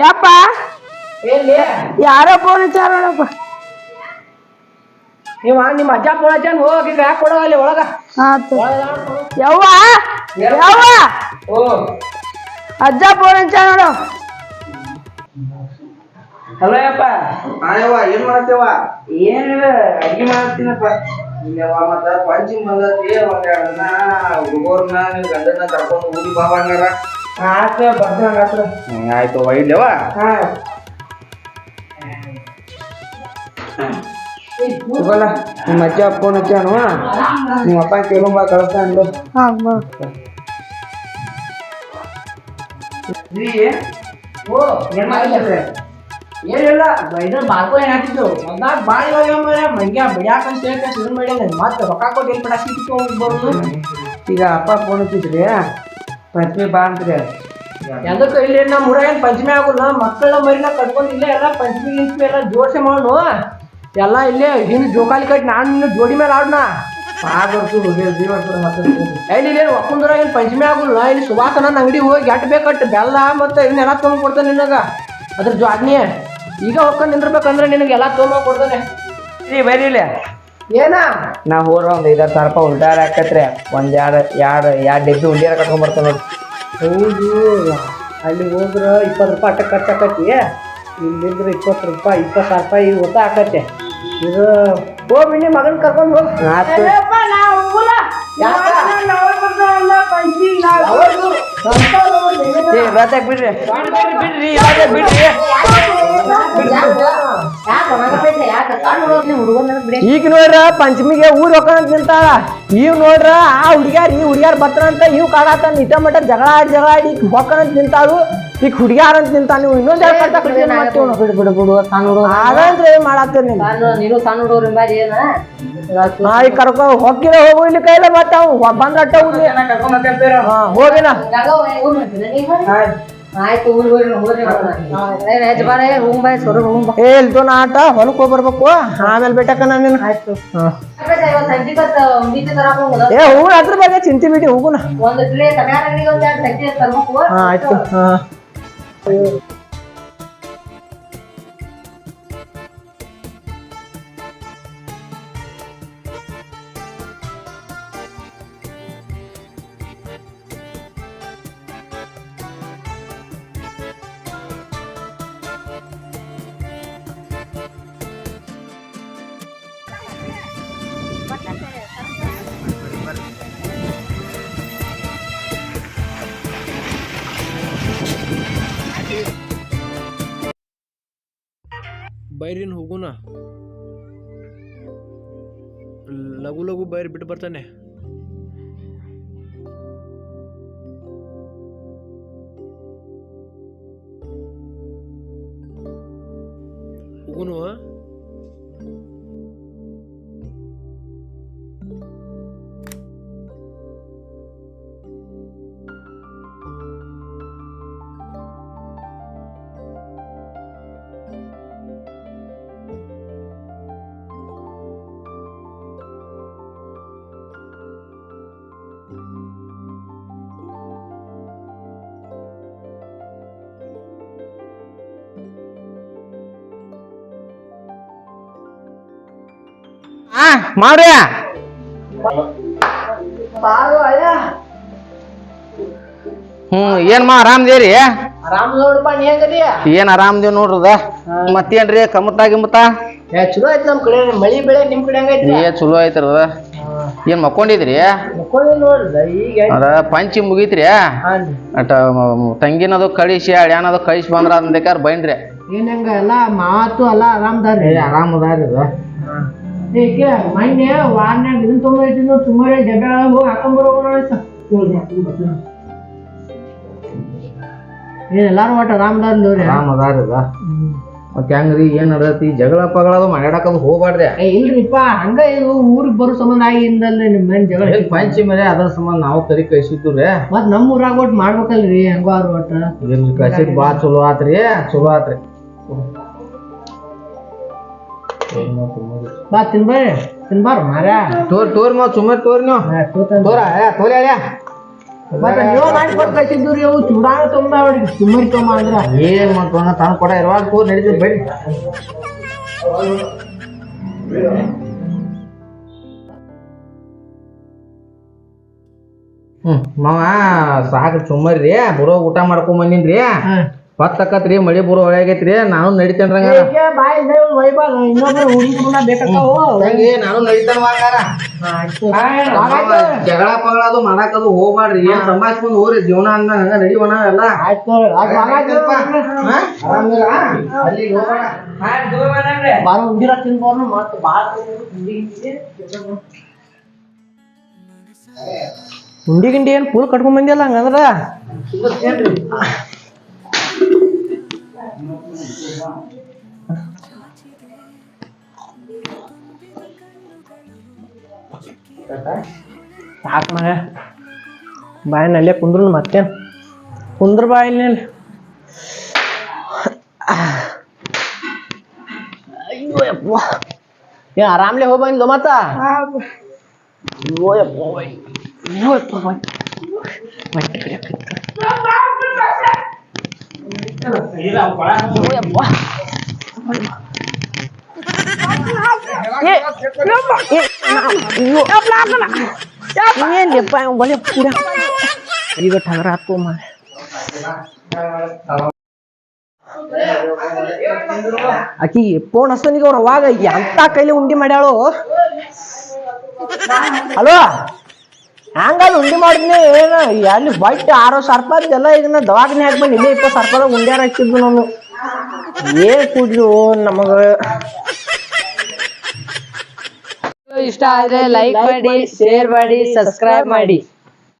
ಯಪ್ಪ? ಎಲ್ಲಿ? ಯಾರೋ ಫೋನ್ ಹಚ್ಚಾರ ನೋಡಪ್ಪ. ನೀವ ನಿಮ್ಮ ಅಜ್ಜ ಫೋನ್ ಪೋಳಜ್ಜನ್ ಹೋಗಿ ಯಾಕೆ ಕೊಡೋ ಅಲ್ಲಿ ಒಳಗ. ಆತು. ಯವ್ವ? ಯವ್ವ? ಓ. ಅಜ್ಜ ಫೋನ್ ಹಚ್ಚಾರ ನೋಡು. ಹಲೋ ಯಪ್ಪ. ಆಯವ್ವ ಏನ್ ಮಾಡ್ತೇವ ಏನಿಲ್ಲ ಅಡ್ಗೆ ಮಾಡ್ತೀನಪ್ಪ. ಇಲ್ಲವ್ವ ಮತ್ತ ಪಂಚಿಂಗ್ ಬಂದತಿ ಒಂದ್ ಎರಡ್ ದಿನ ಹುಡುಗರ್ನ ನೀವು ಗಂಡನ ಕರ್ಕೊಂಡು ಹೋಗಿ ಬಾ ಬಂಗಾರ ಆತ ಬರ್ತೀನಿ ಆತ್ರ ಆಯ್ತು ಇಲ್ಲವ ಹಾ ತಗೋಲ್ಲ ನಿಮ್ಮ ಅಜ್ಜ ಫೋನ್ ಹಚ್ಚಾನು ನಿಮ್ಮ ಅಪ್ಪ ಕೇಳಂಬ ಕಳಿಸ್ತಾನು ಹಾಂ ಬಾ ಓ ಏನ್ ಮಾಡಿದ್ರೆ ಏನಿಲ್ಲ ಇದ್ರ ಬಾಳ್ಕೊ ಏನ್ ಹಾಕಿದ್ದು ಒಂದಾಗ ಬಾಳ ಇವಾಗ ಮಂಗ್ಯ ಬಿಡ್ಯಾಕ ಅಂತ ಹೇಳ್ಕ ಶುರು ಮಾಡ್ಯಾನ ಮತ್ತೆ ರೊಕ್ಕ ಕೊಟ್ಟು ಎಲ್ಲಿ ಬಿಡಾಕ ಬರೋದು ಈಗ ಅಪ್ಪ ಫೋನ್ ಹಚ್ಚಿದ್ರಿ ಪಂಚಮಿ ಬಾ ಅಂತ್ರಿ ಎದಕ್ಕೆ ಇಲ್ಲಿ ನಮ್ಮ ಊರ ಏನ್ ಪಂಚಮಿ ಆಗುಲ್ಲ? ಮಕ್ಕಳ ಮರಿನ ಕಟ್ಕೊಂಡು ಇಲ್ಲೇ ಎಲ್ಲ ಪಂಚಮಿ ಗಿಂಚಮಿ ಎಲ್ಲ ಜೋಡಿಸಿ ಮಾಡು ಎಲ್ಲ ಇಲ್ಲೇ ಹಿಂದ್ ಜೋಕಾಲಿ ಕಟ್ಟಿ ನಾನು ನಿನ್ನ ಜೋಡಿ ಮೇಲೆ ಆಡೋಣ ಇಲ್ಲಿ ಎಲ್ಲಿ ಇಲ್ಲಿ ಒಕ್ಕಂದ್ರ ಏನು ಪಂಚಮಿ ಆಗುಲ್ಲ? ಇಲ್ಲಿ ಸುಭಾಸನ ಅಂಗಡಿ ಹೋಗಿ ಎಟ್ ಬೇಕಟ್ಟು ಬೆಲ್ಲ ಮತ್ತೆ ಇವನ್ನೆಲ್ಲ ತೊಗೊಂಡ್ ಕೊಡ್ತಾನೆ ನಿನಗ. ಅದ್ರ ಜ್ವಾಗ್ನಿ ಈಗ ಹೊಕ್ಕೊಂಡ್ ನಿಂದ್ರಬೇಕಂದ್ರೆ ನಿನಗೆಲ್ಲ ತೊಗೊಂಡ್ ಕೊಡ್ತಾನೆ. ಈ ಬರೀ ಇಲ್ಲ. ಏನ? ನಾ ಹೋರ ಒಂದ್ ಐದಾರು ಸಾವಿರ ರೂಪಾಯಿ ಉಲ್ಟಾರ ಹಾಕತ್ರಿ ಒಂದ್ ಎರಡು ಎರಡು ಎರಡು ಡಬ್ಬಿ ಉಂಡಿಯಾರ ಕಟ್ಕೊಂಡ್ ಬರ್ತಾನ ಹೌದು. ಅಲ್ಲಿ ಹೋದ್ರ ಇಪ್ಪತ್ತು ರೂಪಾಯಿ ಅಟ್ಟ ಖರ್ಚಾಕತಿ ಇಲ್ಲಿಂದ್ರ ಇಪ್ಪತ್ತು ರೂಪಾಯಿ ಇಪ್ಪತ್ತು ಸಾವಿರ ರೂಪಾಯಿ ಹೊತ್ತ ಹಾಕತ್ತೆ ಇದು ಹೋಗಿ ನಿಮ್ಮ ಮಗನ ಕರ್ಕೊಂಡು ಹೋಗಿ. ಬಿಡ್ರಿ. ಬಿಡ್ರಿ ಬಿಡ್ರಿ. ಈಗ ನೋಡ್ರ ಪಂಚಮಿಗೆ ಊರ್ ಅಂತ ನಿಂತಾಳ. ಇವ್ ನೋಡ್ರ ಆ ಹುಡುಗ್ಯಾರ ಈ ಹುಡ್ಗ್ಯಾರ ಬರ್ತಾರಂತ ಇವ್ ಕಾಡಾತ ಇಟ ಮಟ ಜಗಳ ಆಡಿ ಜಗಳ ಆಡಿ ಹೊಕ್ಕಂತ ನಿಂತಾಳು. ಈಗ ಹುಡ್ಗ್ಯಾರ ಅಂತ ನಿಂತಾನ ನೀವು ಇನ್ನೊಂದ್ ಎರಡು ಕಟ್ಟ ಬಿಡು ಬಿಡು ಬಿಡು ಸಣ್ಣ ಹುಡುಗ ಆಗಂದ್ರೆ ಮಾಡಾಕ್ತೇನೆ ನೀನು? ಸಣ್ಣ ಹುಡುಗರು ಏನ? ನಾ ಈಗ ಕರ್ಕೊ ಹೊಕ್ಕಿನ ಹೋಗು ಇಲ್ಲಿ ಕೈಲ ಮತ್ತೆ ಬಂದ್ರಟ್ಟ ಹೋಗಿನ ಆಯ್ತು ಬಾರ ಹೋಗ್ ಬಾಯ್ ಸೊರಗ್ ಹೋಗ್ ಬಾ. ಏ ಹೋಗ್ಬರ್ಬೇಕು ಆಮೇಲೆ ಬೇಟಕ್ಕ ನಾನು. ಆಯ್ತು. ಏ ಹೂ ಅದ್ರ ಬಗ್ಗೆ ಚಿಂತೆ ಬಿಡಿ ಹೋಗುನ. ಒಂದು ಟ್ರೇ ತಗಾರ ಅಂಗಡಿಗೆ ಒಂದ್ ಎರಡು ಸಂಜೆ ತರ್ಬೇಕು. ಹಾ ಆಯ್ತು. ಹಾ. ಬೈರಿನ್ ಹೋಗುನ ಲಘು ಲಘು ಬೈರ್ ಬಿಟ್ಟು ಬರ್ತಾನೆ. ಹೋಗುನು ಹಾ ಮಾಡ್ರಿ ಹ್ಮ್ ಏನ್ ಮಾ ಆರಾಮದೇರಿ ಆರಾಮ್ ನೋಡಪ್ಪ ನೀ ಹೆಂಗದಿ? ಏನ್ ಆರಾಮದೇವ್ ನೋಡ್ರದ ಮತ್ತೇನ್ರಿ ಕಮತ ಗಿಮತ? ಏ ಚಲೋ ಆಯ್ತು ನಮ್ ಕಡೆ ಮಳಿ ಬೆಳೆ ನಿಮ್ ಕಡೆ ಹೆಂಗೈತಿ ಏ ಚಲೋ ಐತ್ರದ ಏನ್ ಮಕ್ಕೊಂಡಿದ್ರಿ? ನೋಡ್ದ ಈಗ ಅದ ಪಂಚಿ ಮುಗೀತ್ರಿ? ಅಟ ತಂಗಿನದು ಕಳಿಸಿ ಅಡ್ಯಾನದು ಕಳಿಸಿ ಬಂದ್ರ ಅಂದೇಕಾರ ಬೈನ್ರಿ ಏನ್ ಹೆಂಗ ಎಲ್ಲ ಮಾತು ಎಲ್ಲ ಆರಾಮ್ದಾರ್ರಿ ಆರಾಮದಾರಿ ಏಕೆ ಮೊನ್ನೆ ವಾರ್ನ್ಯಾಗ ಇದನ್ನ ತೊಗೊಂಡಿದ್ದು ಸುಮಾರು ಜಗಳ ಹೋಗಿ ಹಾಕೊಂಡ್ಬರೋಣ ಏನ್ ಎಲ್ಲಾರು ಒಟ್ಟು ರಾಮದಾರ್ ಆರಾಮದಾರಿದ ಮತ್ತೆ ಹೆಂಗ್ರಿ ಏನ್ ನಡತಿ ಜಗಳ ಪಗಳ ಅದು ಮಾಡ್ಯಾಡಕದು ಹೋಗ್ಬಾರ್ದೆ ಇಲ್ರಿಪ್ಪ ಹಂಗ ಇದು ಊರಿಗೆ ಬರೋ ಸಂಬಂಧ ಆಗಿಂದಲ್ರಿ ನಿಮ್ಮ ಮನೆ ಜಗಳ ಪಂಚಿ ಮೇಲೆ ಅದ್ರ ಸಂಬಂಧ ನಾವು ಕರಿ ಕಳಿಸಿದ್ದು ರೀ. ಮತ್ ನಮ್ಮ ಊರಾಗ ಒಟ್ಟು ಮಾಡ್ಬೇಕಲ್ರಿ ಹೆಂಗೋ ಅವ್ರ ಒಟ್ಟು. ಕಳ್ಸಿದ್ ಬಾ ಚಲೋ ಆತ್ರಿ ಚಲೋ ಆತ್ರಿ. ಬಾ ತಿನ್ಬಾರಿ ತಿನ್ಬಾರ ಮಾರ್ಯಾ. ತೋರ್ ತೋರ್ ಮಾವ್ ಸುಮ್ಮನೆ ತೋರ್ ನೀವು. ತೋರ ತೋರಿ ಅಳ್ಯಾ ಮತ್ತೆ ನೀವು ರೀ ಅವು ಚೂಡಾನ ತುಂಬ ಅವ್ರಿಗೆ ತೊಂಬ ಅಂದ್ರ. ಏನು ಮಾಡ್ಕೊಂಡ ತಂದು ಕೊಡ ಇರುವಾಗ ಹ್ಮ್ ಮಾವ ಸಾಕು ಸುಮ್ಮರಿ ಬರೋ ಊಟ ಮಾಡ್ಕೊಂಡ್ ಬಂದಿನ್ರಿ. ಹೊತ್ತಕತ್ರಿ ಮಳಿ ಬರೋ ಒಳಗೈತ್ರಿ ನಾನು ನಡಿತೇನ್ರಂಗ ನಾನು ನಡಿತಾನ ಜಗಳ ಪಗಳ ಅದು ಮಾಡಾಕದು ಹೋಗ್ಬಾಡ್ರಿ ಏನ್ ಸಂಭಾಷಿಸ್ಕೊಂಡ್ ಹೋಗ್ರಿ ಜೀವನ ಅನ್ನ ಹಂಗ ನಡಿಯೋಣ ಎಲ್ಲ ಉಂಡಿರ ತಿನ್ಬೋದು ಮತ್ತೆ ಬಾಳ ಉಂಡಿ ಗಿಂಡಿ ಏನ್ ಫುಲ್ ಕಟ್ಕೊಂಡ್ ಬಂದಿಲ್ಲ ಹಂಗಂದ್ರ? ಸಾಕ್ ಮಗ ಬಾಯಿನಲ್ಲೇ ಕುಂದ್ರು ಮತ್ತೇನ್ ಕುಂದ್ರ ಬಾಯಿನಲ್ಲಿ ಅಯ್ಯೋ ಯಪ್ಪ. ಏ, ಆರಾಮ್ಲೆ ಹೋಗಿ ಬಂದ್ಲು ಮತ್ತ? ಅಯ್ಯೋ ಯಪ್ಪ ಅಯ್ಯೋ ಯಪ್ಪ ಹೊಟ್ಟೆ ಕಡೆ ಆಕೈತಿ. ಅಯ್ಯೋ ಯಪ್ಪ. ಏ, ಯಪ್ಪ, ಏ, ಅಯ್ಯೋ. ಏನ್ ಯಪ್ಪ, ಇವ ಬಲೆ ಪೂರ ಈಗ ಟಗರ ಹಾಕು ಮಾ ಆಕಿ ಫೋನ್ ಹಸ್ತನಿಗೆ ಅವ್ರ ಅವಾಗ ಎಂತ ಕೈಲಿ ಉಂಡಿ ಮಾಡ್ಯಾಳು ಹಲೋ ಹಂಗಲ್ಲ, ಉಂಡಿ ಮಾಡಿದ್ನಿ. ಏನ ಅಲ್ಲಿ ಬಟ್ ಆರೋ ಸರ್ಪ ಎಲ್ಲ ಈಗ ನಾ ದವಾಖಾನೆ ಹಾಕಿ ಬಂದು ಇಲ್ಲೇ ಇಪ್ಪತ್ತು ಸರ್ಪದ ಉಂಡ್ಯಾರ ಹಾಕಿದ್ವಿ ನಾನು. ಏನ್ ಕೂಡ್ಲು ನಮಗ? ಇಷ್ಟ ಆದ್ರೆ ಲೈಕ್ ಮಾಡಿ ಶೇರ್ ಮಾಡಿ ಸಬ್ಸ್ಕ್ರೈಬ್ ಮಾಡಿ.